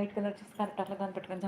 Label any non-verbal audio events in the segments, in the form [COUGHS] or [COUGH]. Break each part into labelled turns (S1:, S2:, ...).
S1: White कलरची scarf टाकला जाऊन पटकन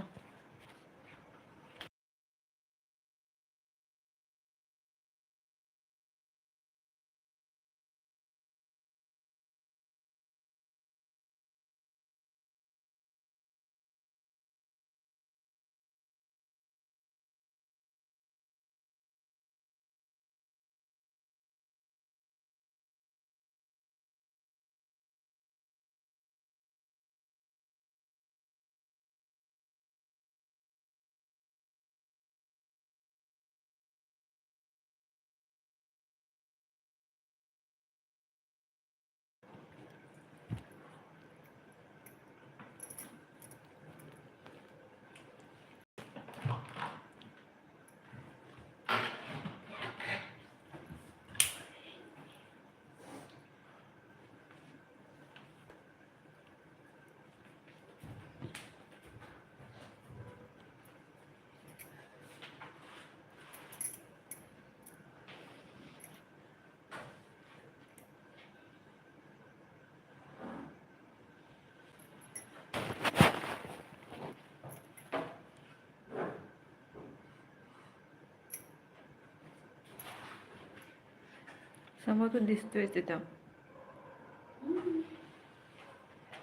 S1: समोरून दिसतोय तिथं.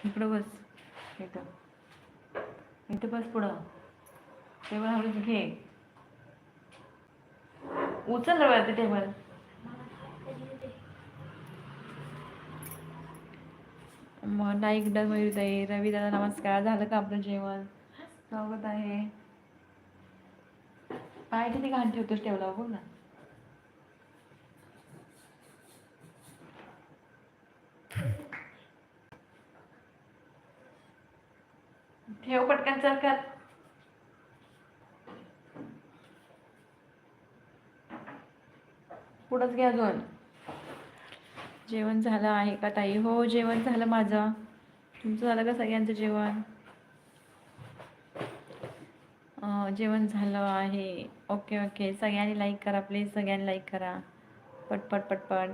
S1: इकडं बस. इथं. इथं बस पुढं. टेबल हवं घे उचल ते टेबल. मग नाईक मयूर ताई. रवी दादा नमस्कार. झालं का आपलं जेवण? स्वागत आहे. पाय किती घाण ठेवतोस टेबलावर बघ ना. ठेव पटकन चल पुढंच घ्या अजून. जेवण झालं आहे का ताई? हो जेवण झालं माझं. तुमचं झालं का सगळ्यांचं जेवण? जेवण झालं आहे. Okay okay. सगळ्यांनी लाईक करा प्लीज सगळ्यांनी लाईक करा. पटपट पटपट.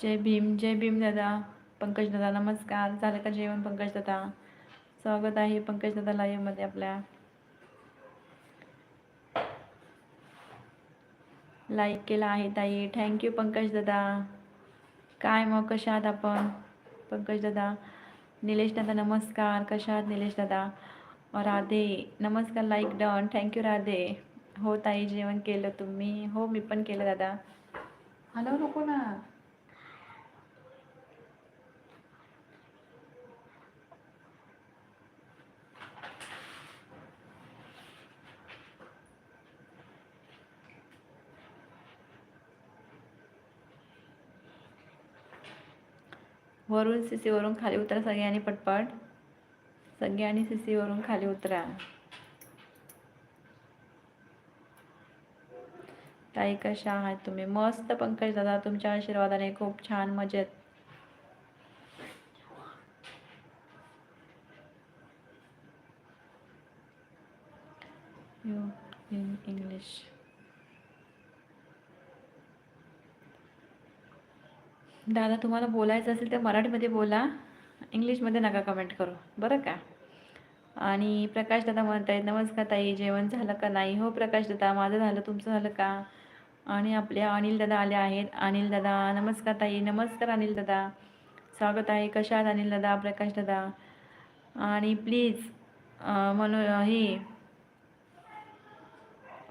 S1: जय भीम जय भीम दादा. पंकज दादा नमस्कार. झालं का जेवण पंकज दादा? स्वागत आहे पंकज दादा लाईव्हमध्ये आपल्या. लाईक केला आहे ताई. थँक्यू पंकज दादा. काय मग कशा आहात आपण? पंकज दादा. निलेश दादा नमस्कार. कशा आहात निलेश दादा? राधे. नमस्कार लाईक डन थँक्यू राधे. हो ताई जेवण केलं तुम्ही. हो मी पण केलं दादा. हॅलो नको ना. वरून सीसीवरून खाली उतरा सगळ्यांनी पटपट. सगळ्यांनी सीसीवरून खाली उतरा. ताई कशा आहात तुम्ही? मस्त पंकज दादा तुमच्या आशीर्वादाने खूप छान मजेत. इंग्लिश दादा तुम्हाला बोलायचं असेल तर मराठीमध्ये बोला. इंग्लिशमध्ये नका कमेंट करू. बरं का? आणि प्रकाश दादा म्हणत आहेत नमस्कार ताई जेवण झालं का नाही? हो प्रकाश दादा माझं झालं. तुमचं झालं का? आणि आपल्या अनिल दादा आले आहेत. अनिल दादा नमस्कार ताई नमस्कार अनिल दादा. स्वागत आहे. कशा आहात अनिल दादा प्रकाश दादा? आणि प्लीज म्हणून हे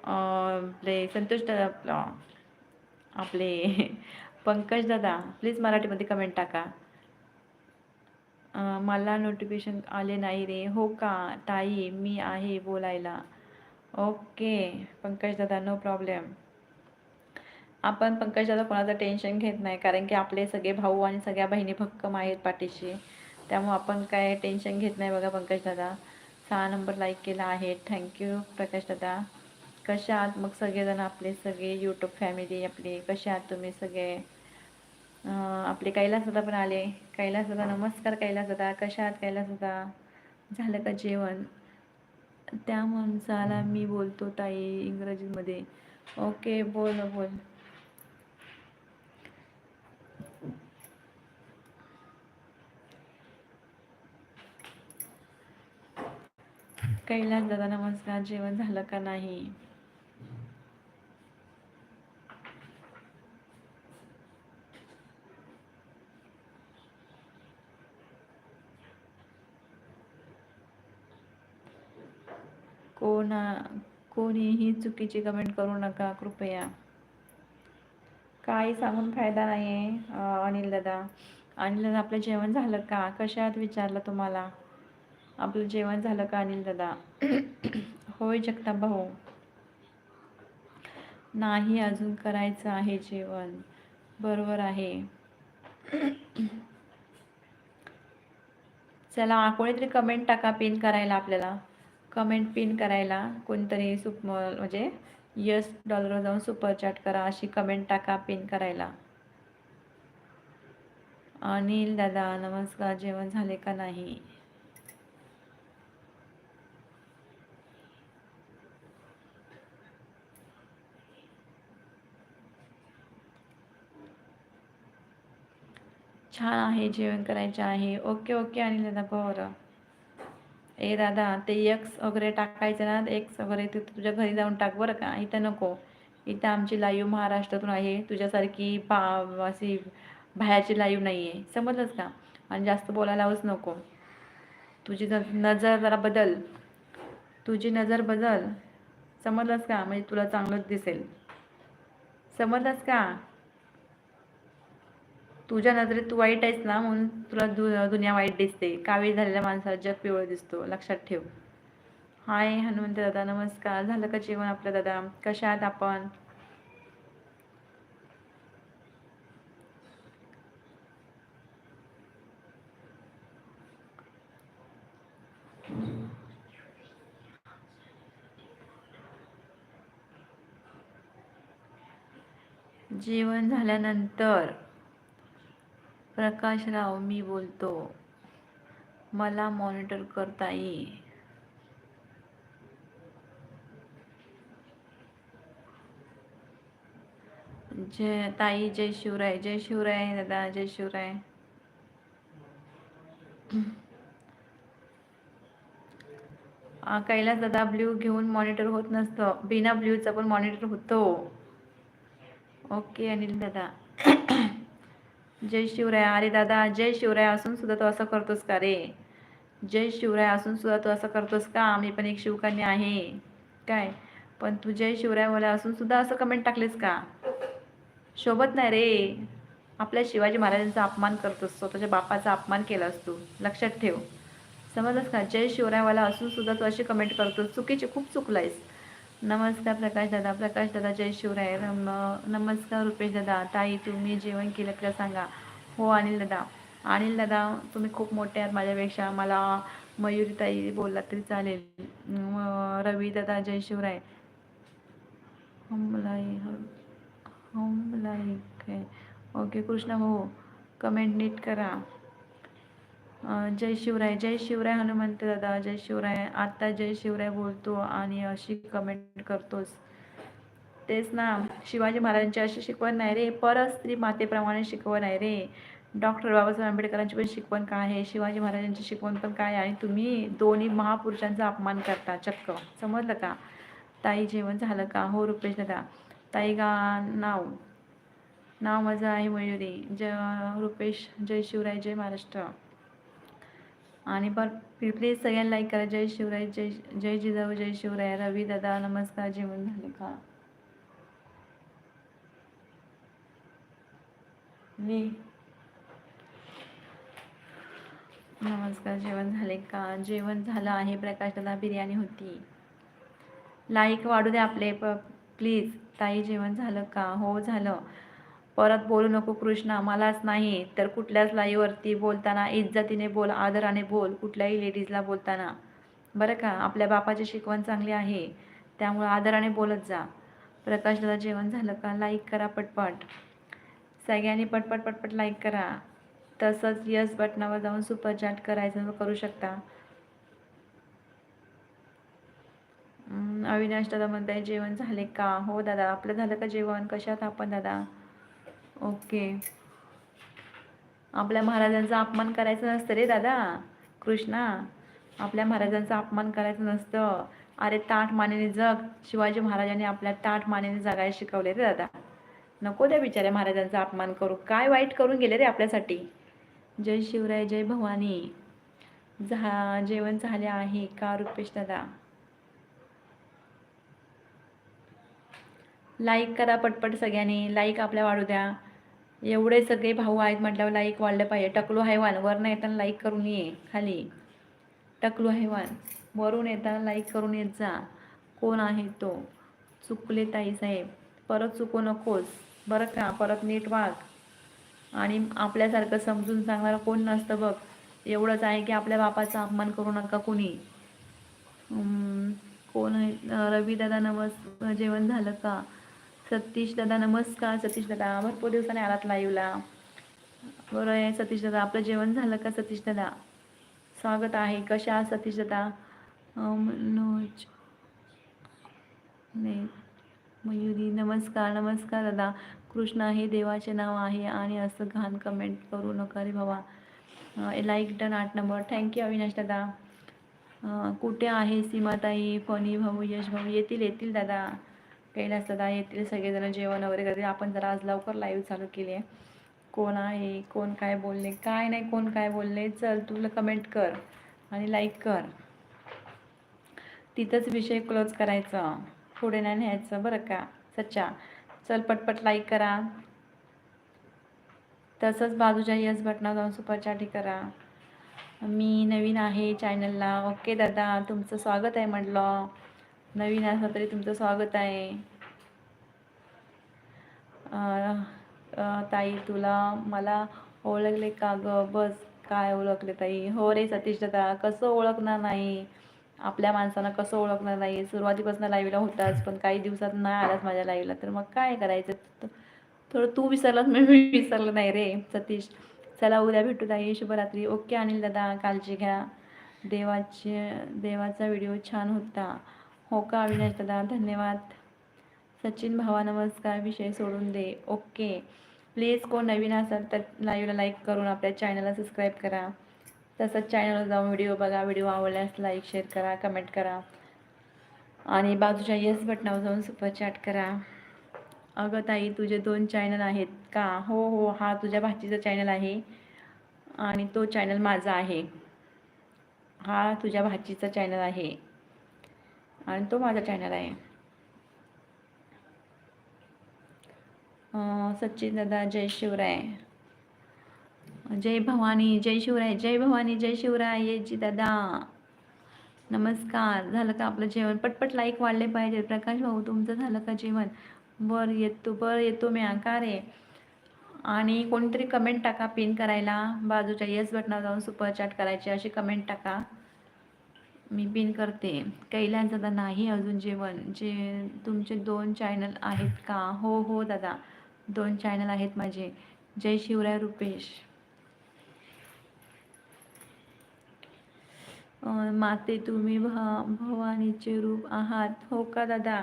S1: आपले संतोष दादा आपले पंकज दादा प्लीज मराठीमध्ये कमेंट टाका. मला नोटिफिकेशन आले नाही रे. हो का? ताई मी आहे बोलायला. ओके पंकज दादा नो प्रॉब्लेम आपण पंकज दादा कोणाचं टेन्शन घेत नाही कारण की आपले सगळे भाऊ आणि सगळ्या बहिणी भक्कम आहेत पाठीशी. त्यामुळे आपण काय टेन्शन घेत नाही बघा पंकज दादा. सहा नंबर लाईक केला आहे. थँक्यू प्रकाश दादा. कशा आहात? मग सगळेजण आपले सगळे यूट्यूब फॅमिली आपली कशा आहात तुम्ही सगळे? आपले कैलास दादा पण आले. कैलास दादा नमस्कार कैलास दादा कशा आहात कैलास दादा झालं का जेवण? त्या माणसाला मी बोलतो ताई इंग्रजीमध्ये. ओके बोल बोल. कैलास दादा नमस्कार. जेवण झालं का नाही? कोणा कोणीही चुकीची कमेंट करू नका कृपया. काही सांगून फायदा नाही आहे अनिल दादा. अनिल दादा आपलं जेवण झालं का? कशात विचारलं तुम्हाला? आपलं जेवण झालं का अनिल दादा? [COUGHS] होय जगताप भाऊ. नाही अजून करायचं आहे जेवण. बरोबर आहे. [COUGHS] चला कोणीतरी कमेंट टाका पिन करायला आपल्याला. कमेंट पिन करायला. कोणतरी सुप म्हणजे यस डॉलरवर जाऊन सुपर चॅट करा अशी कमेंट टाका पिन करायला. अनिल दादा नमस्कार. जेवण झाले का नाही? छान आहे जेवण करायचे आहे. ओके ओके अनिल दादा बरं. ए दादा ते एक्स वगैरे टाकायचं ना एक्स वगैरे ते तुझ्या घरी जाऊन टाक बरं का. इथं नको. इथं आमची लाईव्ह महाराष्ट्रातून आहे. तुझ्यासारखी पा अशी बाहेरची लाईव्ह नाही आहे समजलंच का? आणि जास्त बोलायलाच नको. तुझी नजर जरा बदल. तुझी नजर बदल. समजलंस का? म्हणजे तुला चांगलंच दिसेल. समजलंस का? तुझ्या नजरेत तू वाईट आहेस ना म्हणून तुला दु दुनिया वाईट दिसते. कावीळ झालेल्या माणसाला जग पिवळं दिसतो. लक्षात ठेव. हाय हनुमंत दादा नमस्कार. झालं का जेवण आपलं दादा? कशा आहात आपण? जेवण झाल्यानंतर प्रकाशराव मी बोलतो. मला मॉनिटर करता येईल जय ताई जय शिवराय जय शिवराय दादा जय शिवराय. कैलास दादा ब्ल्यू घेऊन मॉनिटर होत नसतं. बिना ब्ल्यूचा पण मॉनिटर होतो. ओके अनिल दादा. जय शिवराय. अरे दादा जय शिवराय असून सुद्धा तू असं करतोस का रे? जय शिवराय असून सुद्धा तू असं करतोस का? मी पण एक शिवकन्या आहे. काय? पण तू जय शिवराय मला असून सुद्धा असं कमेंट टाकलेस का? शोभत नाही रे. आपल्या शिवाजी महाराजांचा अपमान करतोस स्वतःच्या बापाचा अपमान केलास तू. लक्षात ठेव. समजलंस का? जय शिवरायवाला असून सुद्धा तू अशी कमेंट करतोस. चुकीची खूप चुकलायस. नमस्कार प्रकाश दादा प्रकाश दादा जय शिवराय रम नमस्कार रुपेश दादा ताई तुम्ही जेवण केलं का सांगा हो अनिल दादा अनिल दादा तुम्ही खूप मोठे आहात माझ्यापेक्षा मला मयुरी ताई बोलला तरी चालेल रवी दादा जय शिवराय हमलाई हमलाई काय ओके कृष्णा भाऊ कमेंट नीट करा जय शिवराय जय शिवराय हनुमंत दादा जय शिवराय. आत्ता जय शिवराय बोलतो आणि अशी कमेंट करतोस. तेच ना शिवाजी महाराजांची अशी शिकवण नाही रे. परस्त्री मातेप्रमाणे शिकवण आहे रे. डॉक्टर बाबासाहेब आंबेडकरांची पण शिकवण काय आहे? शिवाजी महाराजांची शिकवण पण काय आहे? आणि तुम्ही दोन्ही महापुरुषांचा अपमान करता चक्क. समजलं का? ताई जेवण झालं का? हो रुपेश दादा. ताई गा नाव. नाव माझं आहे मयुरी. जय रुपेश जय शिवराय जय महाराष्ट्र. आणि पर प्लीज सगळ्यांना लाईक करा. जय शिवराय जय जय जिजाऊ जय शिवराय. रवी दादा नमस्कार. जेवण झाले का? मी. नमस्कार. जेवण झाले का? जेवण झालं आहे. प्रकाश दादा बिर्याणी होती. लाईक वाढू दे आपले. प प्लीज. ताई जेवण झालं का? हो झालं. परत बोलू नको कृष्णा मलाच नाही. तर कुठल्याच लाईवरती बोलताना इज्जतीने बोल आदराने बोल कुठल्याही लेडीजला बोलताना. बरं का? आपल्या बापाची शिकवण चांगली आहे. त्यामुळं आदराने बोलत जा. प्रकाश दादा जेवण झालं का? लाईक करा पटपट. सगळ्यांनी पटपट पटपट लाईक करा. तसंच यस बटनावर जाऊन सुपर चॅट करायचं करू शकता. अविनाश दादा म्हणताय जेवण झाले का? हो दादा आपलं झालं का जेवण? कशात आपण दादा? ओके. आपल्या महाराजांचा अपमान करायचा नसतं रे दादा कृष्णा. आपल्या महाराजांचा अपमान करायचं नसतं. अरे ताठ मानेने जग शिवाजी महाराजांनी आपल्या ताठ मानेने जगायला शिकवले रे दादा. नको त्या बिचाऱ्या महाराजांचा अपमान करू. काय वाईट करून गेले रे आपल्यासाठी. जय शिवराय जय भवानी. झा जेवण झाले आहे का रुपेश दादा? लाईक करा पटपट सगळ्यांनी. लाईक आपल्या वाढू द्या. एवढे सगळे भाऊ आहेत म्हटल्यावर लाईक वाढलं पाहिजे. टकलू हैवान वरनं येताना लाईक करून ये खाली. टकलू हैवान वरून येताना लाईक करून येत जा. कोण आहे तो? चुकले ताई साहेब. परत चुकू नकोस. बरं का? परत नीट वाघ आणि आपल्यासारखं समजून सांगणारं कोण नसतं बघ. एवढंच आहे की आपल्या बापाचा अपमान करू नका कुणी. कोण आहे? अं, रवी दादा जेवण झालं का? सतीश दादा नमस्कार. सतीश दादा भरपूर दिवसाने आलात लाईव्हला बरं आहे सतीश दादा. आपलं जेवण झालं का सतीश दादा? स्वागत आहे. कशा सतीश दादा? मनोज. नाही मयुरी नमस्कार नमस्कार दादा. कृष्णा हे देवाचे नाव आहे आणि असं घाण कमेंट करू नका रे भावा. लाईक डन आठ नंबर थँक्यू अविनाश दादा. कुठे आहे सीमाताई फनी भाऊ यश भाऊ? येतील येतील दादा. कैलास दादा येतील सगळेजण जेवण वगैरे करतील आपण जरा आज लवकर लाईव्ह चालू केली आहे. कोण आहे कोण काय बोलले काय नाही कोण काय बोलले चल तुला कमेंट कर आणि लाईक कर. तिथंच विषय क्लोज करायचा. पुढे नाही न्यायचं बरं का सच्चा. चल पटपट लाईक करा. तसंच बाजूच्या यस बटनावर जाऊन सुपरचाटी करा. मी नवीन आहे चॅनलला ओके दादा तुमचं स्वागत आहे म्हटलं. नवीन असला तरी तुमचं स्वागत आहे. ताई तुला मला ओळखले का ग? बस काय ओळखले ताई? हो रे सतीश दादा कसं ओळखणार नाही? आपल्या माणसानं कसं ओळखणार नाही? सुरुवातीपासून लाईव्हला होताच पण काही दिवसात नाही आलाच माझ्या लाईव्हला तर मग काय करायचं? थोडं तू विसरलास मी मी विसरलं नाही रे सतीश. चला उद्या भेटू ताई. शुभरात्री. ओके अनिल दादा काळजी घ्या. देवाचे देवाचा व्हिडिओ छान होता. हो का अविनाश दादा धन्यवाद. सचिन भावा नमस्कार. विषय सोडून दे. ओके. प्लीज कोण नवीन असाल तर लाईव्हला लाईक करून आपल्या चॅनलला सबस्क्राईब करा. तसंच चॅनलवर जाऊन व्हिडिओ बघा. व्हिडिओ आवडल्यास लाईक शेअर करा कमेंट करा. आणि बाजूच्या येस बटनावर जाऊन सुपर चॅट करा. अगं ताई तुझे दोन चॅनल आहेत का? हो हो. हा तुझ्या भाचीचा चॅनल आहे आणि तो चॅनल माझा आहे. हा तुझ्या भाचीचा चॅनल आहे. आणि तो माझा चॅनल आहे. सचिन दादा जय शिवराय. जय भवानी जय शिवराय जय भवानी जय शिवराय ये जी दादा. नमस्कार. झालं का आपलं जेवण? पटपट लाईक वाढले पाहिजे. प्रकाश भाऊ तुमचं झालं का जेवण? बर येतो बर येतो मी आकार आहे आणि कोणतरी कमेंट टाका पिन करायला. बाजूच्या येस बटनावर जाऊन सुपर चॅट करायची अशी कमेंट टाका. मी पिन करते. कैलास दादा नाही अजून जेवण. जे तुमचे दोन चॅनल आहेत का? हो हो दादा. दोन चॅनल आहेत माझे. जय शिवराय रुपेश. माते तुम्ही भ भवानीचे रूप आहात. हो का दादा?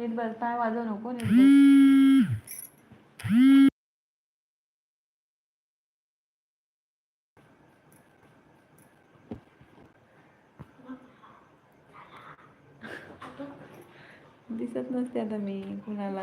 S1: नीट बस पाय वाजव नको नीट बस. दिसत नसते आता मी कुणाला